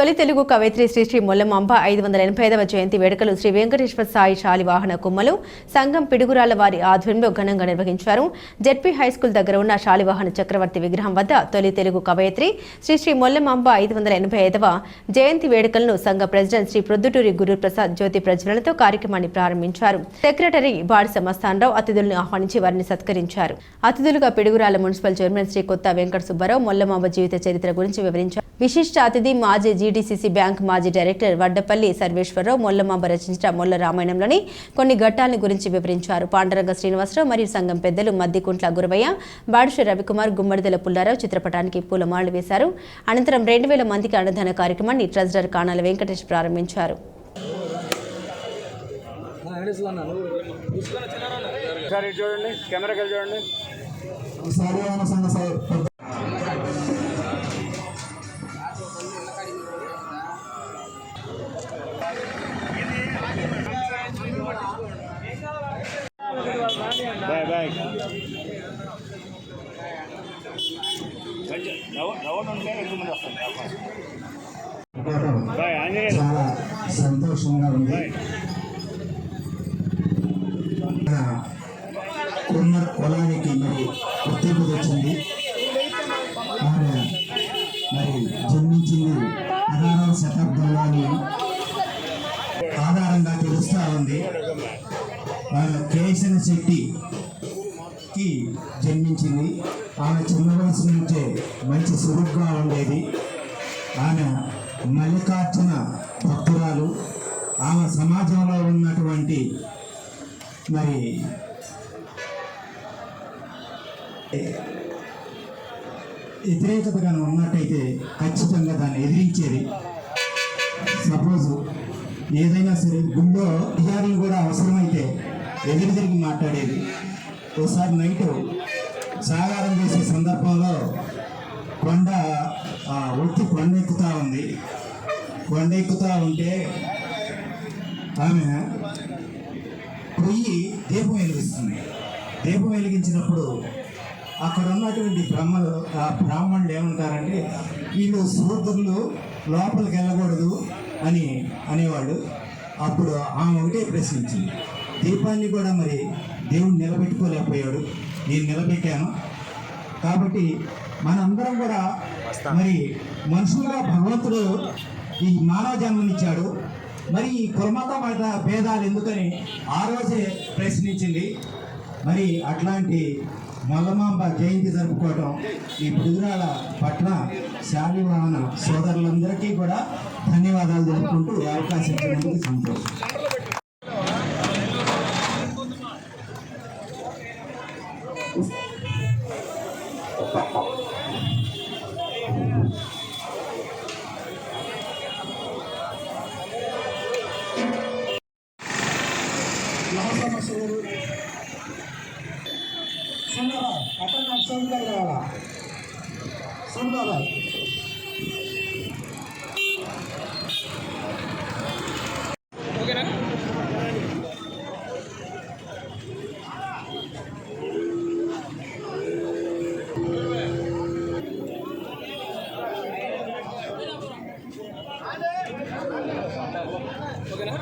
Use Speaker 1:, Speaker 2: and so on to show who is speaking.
Speaker 1: తొలి తెలుగు కవయిత్రి శ్రీ శ్రీ మొల్లమాంబ ఐదు వందల ఎనభై ఐదవ జయంతి వేడుకలు శ్రీ వెంకటేశ్వర సాయి శాలివాహన కుమ్మలు సంఘం పిడుగురాల వారి ఆధ్వర్యంలో ఘనంగా నిర్వహించారు. జెడ్పీ హైస్కూల్ దగ్గర ఉన్న శాలివాహన చక్రవర్తి విగ్రహం వద్ద తొలి తెలుగు కవయిత్రి శ్రీ శ్రీ మొల్లమాంబ ఐదు వందల ఎనభై ఐదవ జయంతి వేడుకలను సంఘ ప్రెసిడెంట్ శ్రీ ప్రొద్దుటూరి గురుప్రసాద్ జ్యోతి ప్రజ్వలనతో కార్యక్రమాన్ని ప్రారంభించారు. సెక్రటరీ బాడి సమస్థానరావు అతిథులను ఆహ్వానించి వారిని సత్కరించారు. అతిథులుగా పిడుగురాల మున్సిపల్ చైర్మన్ శ్రీ కొత్త వెంకట సుబ్బారావు మొల్లమాంబ జీవిత చరిత్ర గురించి వివరించారు. విశిష్ట అతిథి మాజీ జీడీసీసీ బ్యాంక్ మాజీ డైరెక్టర్ వడ్డపల్లి సర్వేశ్వరరావు మొల్లమాంబ రచించిన మొల్ల రామాయణంలోని కొన్ని ఘట్టాలను గురించి వివరించారు. పాండరంగ శ్రీనివాసరావు మరియు సంఘం పెద్దలు మద్దికుంట్ల గురవయ్య బాడుష రవికుమార్ గుమ్మడిదల పుల్లారావు చిత్రపటానికి పూలమాలలు వేశారు. అనంతరం రెండు వేల మందికి అన్నదాన కార్యక్రమాన్ని ట్రెజరర్ కానాల వెంకటేష్ ప్రారంభించారు.
Speaker 2: చూడండి కెమెరాకి వెళ్ళి చూడండి.
Speaker 3: చాలా సంతోషంగా ఉంది. కుమ్మర్ కులానికి మరి గుర్తింపు తెచ్చింది. ఆమె మరి జన్మించింది పదహారవ శతాబ్దంలోని ఆధారంగా తెలుస్తా ఉంది. ఆమె కేశన శెట్టికి జన్మించింది. ఆమె చిన్న వయసు నుంచే మంచి సురుగ్గా ఉండేది. ఆమె మల్లికార్జున భక్తురాలు. ఆమె సమాజంలో ఉన్నటువంటి మరి వ్యతిరేకత కానీ ఉన్నట్టయితే ఖచ్చితంగా దాన్ని ఎదిరించేది. సపోజ్ ఏదైనా సరే గుళ్ళో విచారణ కూడా అవసరమైతే ఎదురు తిరిగి మాట్లాడేది. ఒకసారి నైట్ సాగారం చేసే సందర్భంలో కొండ ఆ, ఒత్తి కొండ ఎక్కుతా ఉంది. కొండ ఎక్కుతా ఉంటే ఆమె పొయ్యి దీపం వెలిగిస్తుంది. దీపం వెలిగించినప్పుడు అక్కడ ఉన్నటువంటి బ్రహ్మలు ఆ బ్రాహ్మణులు ఏమంటారంటే వీళ్ళు సూర్యులు లోపలికి వెళ్ళకూడదు అని అనేవాళ్ళు. అప్పుడు ఆమె ఒకటే ప్రశ్నించింది. దీపాన్ని కూడా మరి దేవుడు నిలబెట్టుకోలేకపోయాడు. నేను నిలబెట్టాను. కాబట్టి మనందరం కూడా మరి మనుషులుగా భగవంతుడు ఈ మానవ జన్మనిచ్చాడు మరి ఈ కులమత మత భేదాలు ఎందుకని ఆ రోజే ప్రశ్నించింది. మరి అట్లాంటి మల్లమాంబ జయంతి జరుపుకోవటం ఈ పుడుగురాల పట్ల శాలివాహన సోదరులందరికీ కూడా ధన్యవాదాలు తెలుపుకుంటూ ఈ అవకాశం ఇచ్చినందుకు సంతోషం. సమస్యలు సుందర అక్కడ నాకు సౌకర్యం కావాలా సుందర